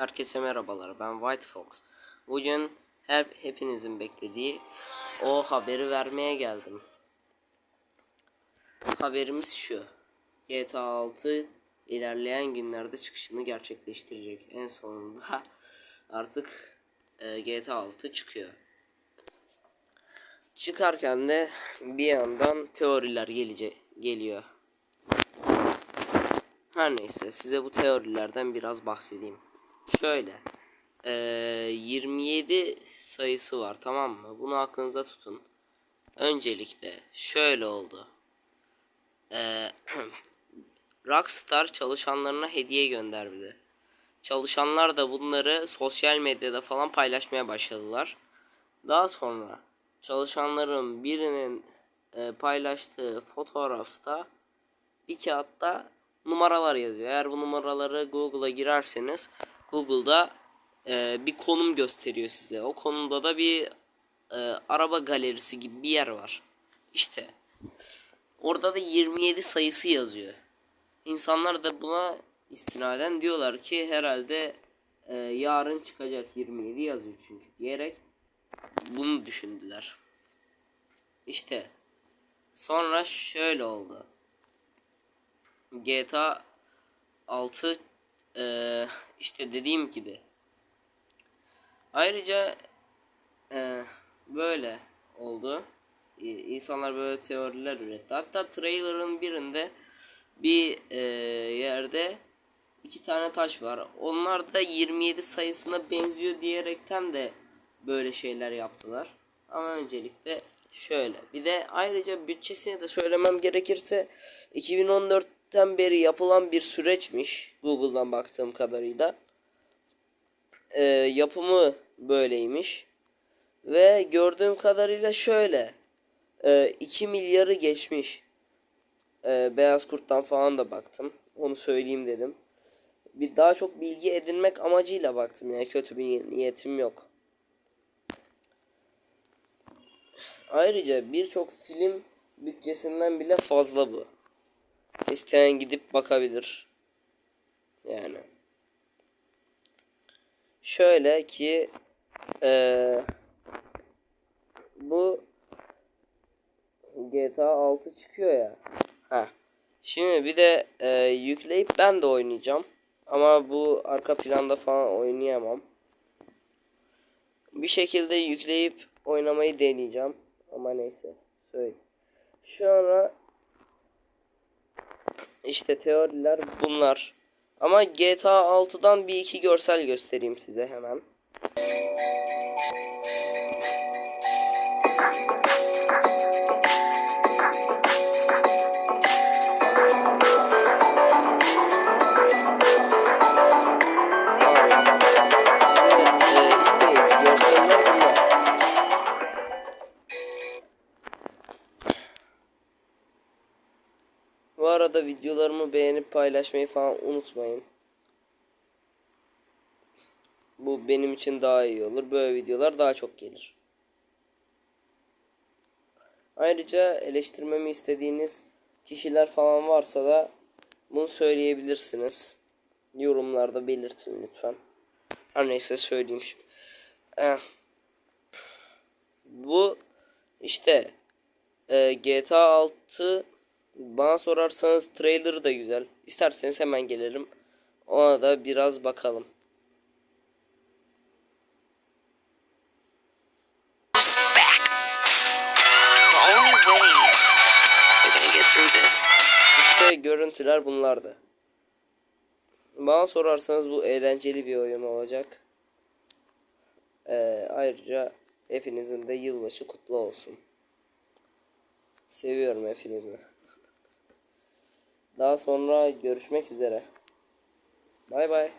Herkese merhabalar. Ben White Fox. Bugün her hepinizin beklediği o haberi vermeye geldim. Haberimiz şu. GTA 6 ilerleyen günlerde çıkışını gerçekleştirecek. En sonunda artık e, GTA 6 çıkıyor. Çıkarken de bir yandan teoriler gelecek geliyor. Her neyse size bu teorilerden biraz bahsedeyim. Şöyle. eee, 27 sayısı var tamam mı? Bunu aklınıza tutun. Öncelikle şöyle oldu. Eee, Rockstar çalışanlarına hediye gönderdi. Çalışanlar da bunları sosyal medyada falan paylaşmaya başladılar. Daha sonra çalışanların birinin e, paylaştığı fotoğrafta bir kağıtta numaralar yazıyor. Eğer bu numaraları Google'a girerseniz Google'da e, bir konum gösteriyor size. O konumda da bir e, araba galerisi gibi bir yer var. İşte orada da 27 sayısı yazıyor. İnsanlar da buna istinaden diyorlar ki herhalde e, yarın çıkacak 27 yazıyor çünkü diyerek bunu düşündüler. İşte sonra şöyle oldu. GTA 6 eee, işte dediğim gibi. Ayrıca eee, böyle oldu. İnsanlar böyle teoriler üretti. Hatta trailer'ın birinde bir eee, yerde iki tane taş var. Onlar da 27 sayısına benziyor diyerekten de böyle şeyler yaptılar. Ama öncelikle şöyle. Bir de ayrıca bütçesini de söylemem gerekirse 2014'ten beri yapılan bir süreçmiş. Google'dan baktığım kadarıyla. Ee, yapımı böyleymiş. Ve gördüğüm kadarıyla şöyle. Ee, 2 milyarı geçmiş. Ee, Beyaz Kurt'tan falan da baktım. Onu söyleyeyim dedim. Bir daha çok bilgi edinmek amacıyla baktım yani kötü bir niyetim yok. Ayrıca birçok film bütçesinden bile fazla bu. İsteyen gidip bakabilir. Yani. Şöyle ki eee, bu GTA 6 çıkıyor ya. Ha. Şimdi bir de eee, yükleyip ben de oynayacağım. Ama bu arka planda falan oynayamam. Bir şekilde yükleyip oynamayı deneyeceğim. Ama neyse. Söyle. Sonra işte teoriler bunlar. Ama GTA 6'dan bir iki görsel göstereyim size hemen. Bu arada videolarımı beğenip paylaşmayı falan unutmayın. Bu benim için daha iyi olur. Böyle videolar daha çok gelir. Ayrıca eleştirmemi istediğiniz kişiler falan varsa da bunu söyleyebilirsiniz. Yorumlarda belirtin lütfen. Her neyse söyleyeyim şimdi. Eh. Bu işte e, GTA 6 bana sorarsanız trailer da güzel. İsterseniz hemen gelelim. Ona da biraz bakalım. İşte görüntüler bunlardı. Bana sorarsanız bu eğlenceli bir oyun olacak. Ee, ayrıca hepinizin de yılbaşı kutlu olsun. Seviyorum hepinizi. Daha sonra görüşmek üzere. Bay bay.